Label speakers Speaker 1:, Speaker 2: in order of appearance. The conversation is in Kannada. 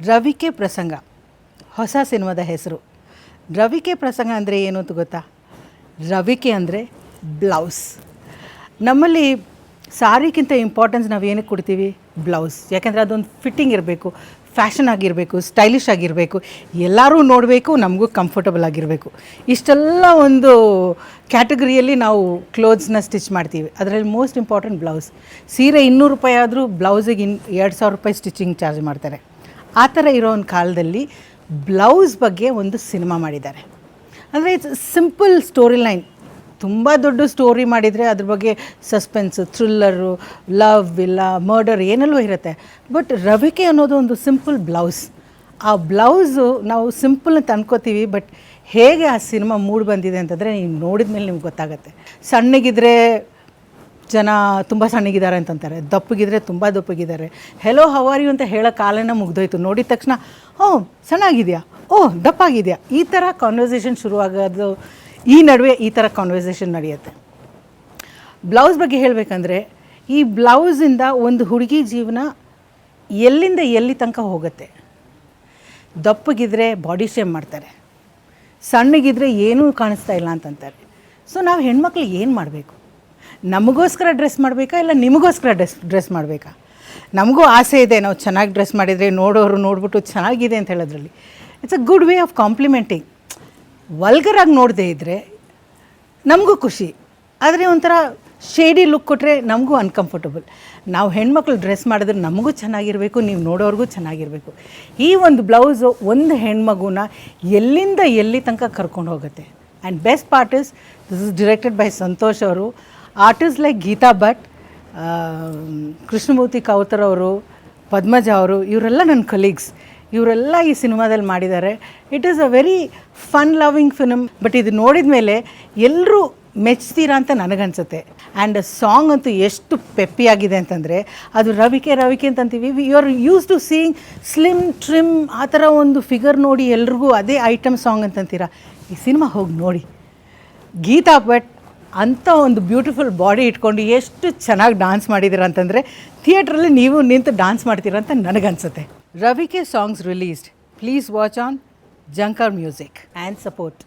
Speaker 1: ರವಿಕೆ ಪ್ರಸಂಗ. ಹೊಸ ಸಿನಿಮಾದ ಹೆಸರು. ರವಿಕೆ ಪ್ರಸಂಗ ಅಂದರೆ ಏನು ಅಂತ ಗೊತ್ತಾ? ರವಿಕೆ ಅಂದರೆ ಬ್ಲೌಸ್. ನಮ್ಮಲ್ಲಿ ಸಾರಿಗಿಂತ ಇಂಪಾರ್ಟೆನ್ಸ್ ನಾವು ಏನಕ್ಕೆ ಕೊಡ್ತೀವಿ? ಬ್ಲೌಸ್. ಯಾಕೆಂದರೆ ಅದೊಂದು ಫಿಟ್ಟಿಂಗ್ ಇರಬೇಕು ಫ್ಯಾಷನ್ ಆಗಿರಬೇಕು ಸ್ಟೈಲಿಶ್ ಆಗಿರಬೇಕು. ಎಲ್ಲರೂ ನೋಡಬೇಕು, ನಮಗೂ ಕಂಫರ್ಟಬಲ್ ಆಗಿರಬೇಕು. ಇಷ್ಟೆಲ್ಲ ಒಂದು ಕ್ಯಾಟಗರಿಯಲ್ಲಿ ನಾವು ಕ್ಲೋತ್ಸ್ನ ಸ್ಟಿಚ್ ಮಾಡ್ತೀವಿ. ಅದರಲ್ಲಿ ಮೋಸ್ಟ್ ಇಂಪಾರ್ಟೆಂಟ್ ಬ್ಲೌಸ್. ಸೀರೆ ಇನ್ನೂರು ರೂಪಾಯಿ ಆದರೂ ಬ್ಲೌಸಿಗೆ ಇನ್ ಎರಡು ಸಾವಿರ ರೂಪಾಯಿ ಸ್ಟಿಚಿಂಗ್ ಚಾರ್ಜ್ ಮಾಡ್ತಾರೆ. ಆ ಥರ ಇರೋ ಒಂದು ಕಾಲದಲ್ಲಿ ಬ್ಲೌಸ್ ಬಗ್ಗೆ ಒಂದು ಸಿನಿಮಾ ಮಾಡಿದ್ದಾರೆ. ಅಂದರೆ ಇಟ್ಸ್ ಸಿಂಪಲ್ ಸ್ಟೋರಿ ಲೈನ್ ತುಂಬ ದೊಡ್ಡ ಸ್ಟೋರಿ ಮಾಡಿದರೆ ಅದ್ರ ಬಗ್ಗೆ ಸಸ್ಪೆನ್ಸ್ ಥ್ರಿಲ್ಲರು ಲವ್ ಇಲ್ಲ ಮರ್ಡರ್ ಏನೆಲ್ಲೋ ಇರುತ್ತೆ. ಬಟ್ ರವಿಕೆ ಅನ್ನೋದು ಒಂದು ಸಿಂಪಲ್ ಬ್ಲೌಸ್ ಆ ಬ್ಲೌಸು ನಾವು ಸಿಂಪಲ್ ಅಂತ ಅನ್ಕೋತೀವಿ ಬಟ್ ಹೇಗೆ ಆ ಸಿನಿಮಾ ಮೂಡ್ ಬಂದಿದೆ ಅಂತಂದರೆ ನೀವು ನೋಡಿದ ಮೇಲೆ ನಿಮ್ಗೆ ಗೊತ್ತಾಗುತ್ತೆ. ಸಣ್ಣಗಿದ್ರೆ ಜನ ತುಂಬ ಸಣ್ಣಗಿದ್ದಾರೆ ಅಂತಂತಾರೆ. ದಪ್ಪಗಿದ್ರೆ ತುಂಬ ದಪ್ಪಗಿದ್ದಾರೆ. ಹೆಲೋ ಹವಾರಿ ಅಂತ ಹೇಳೋ ಕಾಲನ ಮುಗ್ದೋಯ್ತು. ನೋಡಿದ ತಕ್ಷಣ, ಓ, ಸಣ್ಣಾಗಿದೆಯಾ? ಓ, ದಪ್ಪಾಗಿದೆಯಾ? ಈ ಥರ ಕಾನ್ವರ್ಸೇಷನ್ ಶುರುವಾಗೋದು, ಈ ನಡುವೆ ಈ ಥರ ಕಾನ್ವರ್ಸೇಷನ್ ನಡೆಯುತ್ತೆ. ಬ್ಲೌಸ್ ಬಗ್ಗೆ ಹೇಳಬೇಕಂದ್ರೆ, ಈ ಬ್ಲೌಸಿಂದ ಒಂದು ಹುಡುಗಿ ಜೀವನ ಎಲ್ಲಿಂದ ಎಲ್ಲಿ ತನಕ ಹೋಗುತ್ತೆ? ದಪ್ಪಗಿದ್ರೆ ಬಾಡಿ ಶೇಮ್ ಮಾಡ್ತಾರೆ. ಸಣ್ಣಗಿದ್ರೆ ಏನೂ ಕಾಣಿಸ್ತಾ ಇಲ್ಲ ಅಂತಂತಾರೆ. ಸೊ ನಾವು ಹೆಣ್ಮಕ್ಳು ಏನು ಮಾಡಬೇಕು? ನಮಗೋಸ್ಕರ ಡ್ರೆಸ್ ಮಾಡಬೇಕಾ ಇಲ್ಲ ನಿಮಗೋಸ್ಕರ ಡ್ರೆಸ್ ಡ್ರೆಸ್ ಮಾಡಬೇಕಾ? ನಮಗೂ ಆಸೆ ಇದೆ ನಾವು ಚೆನ್ನಾಗಿ ಡ್ರೆಸ್ ಮಾಡಿದರೆ ನೋಡೋರು ನೋಡ್ಬಿಟ್ಟು ಚೆನ್ನಾಗಿದೆ ಅಂತ ಹೇಳೋದ್ರಲ್ಲಿ. It's a good way of complimenting ವಲ್ಗರಾಗಿ ನೋಡದೇ ಇದ್ದರೆ ನಮಗೂ ಖುಷಿ. ಆದರೆ ಒಂಥರ ಶೇಡಿ ಲುಕ್ ಕೊಟ್ಟರೆ ನಮಗೂ ಅನ್ಕಂಫರ್ಟಬಲ್ ನಾವು ಹೆಣ್ಮಕ್ಳು ಡ್ರೆಸ್ ಮಾಡಿದ್ರೆ ನಮಗೂ ಚೆನ್ನಾಗಿರಬೇಕು, ನೀವು ನೋಡೋರಿಗೂ ಚೆನ್ನಾಗಿರಬೇಕು. ಈ ಒಂದು ಬ್ಲೌಸು ಒಂದು ಹೆಣ್ಮಗುನ ಎಲ್ಲಿಂದ ಎಲ್ಲಿ ತನಕ ಕರ್ಕೊಂಡು ಹೋಗುತ್ತೆ? And best part is this is directed by Santhosh ಅವರು. ಆರ್ಟಿಸ್ಟ್ ಲೈಕ್ ಗೀತಾ ಭಟ್ ಕೃಷ್ಣಮೂರ್ತಿ ಕೌತರ್ ಅವರು, ಪದ್ಮಜ ಅವರು, ಇವರೆಲ್ಲ ನನ್ನ ಕಲೀಗ್ಸ್ ಇವರೆಲ್ಲ ಈ ಸಿನಿಮಾದಲ್ಲಿ ಮಾಡಿದ್ದಾರೆ. It is a very fun loving film but ಇದು ನೋಡಿದ ಮೇಲೆ ಎಲ್ಲರೂ ಮೆಚ್ತೀರಾ ಅಂತ ನನಗನ್ಸುತ್ತೆ. ಆ್ಯಂಡ್ ಸಾಂಗ್ ಅಂತೂ ಎಷ್ಟು ಪೆಪ್ಪಿಯಾಗಿದೆ ಅಂತಂದರೆ, ಅದು ರವಿಕೆ ರವಿಕೆ ಅಂತಂತೀವಿ. You are use to seeing slim trim ಆ ಥರ ಒಂದು ಫಿಗರ್ ನೋಡಿ ಎಲ್ರಿಗೂ ಅದೇ ಐಟಮ್ ಸಾಂಗ್ ಅಂತಂತೀರಾ. ಈ ಸಿನಿಮಾ ಹೋಗಿ ನೋಡಿ. ಗೀತಾ ಭಟ್ ಅಂಥ ಒಂದು ಬ್ಯೂಟಿಫುಲ್ ಬಾಡಿ ಇಟ್ಕೊಂಡು ಎಷ್ಟು ಚೆನ್ನಾಗಿ ಡಾನ್ಸ್ ಮಾಡಿದ್ದೀರ ಅಂತಂದರೆ ಥಿಯೇಟ್ರಲ್ಲಿ ನೀವು ನಿಂತು ಡಾನ್ಸ್ ಮಾಡ್ತೀರಾ ಅಂತ ನನಗನ್ಸುತ್ತೆ. Ravike songs released please watch on Jhankar music and support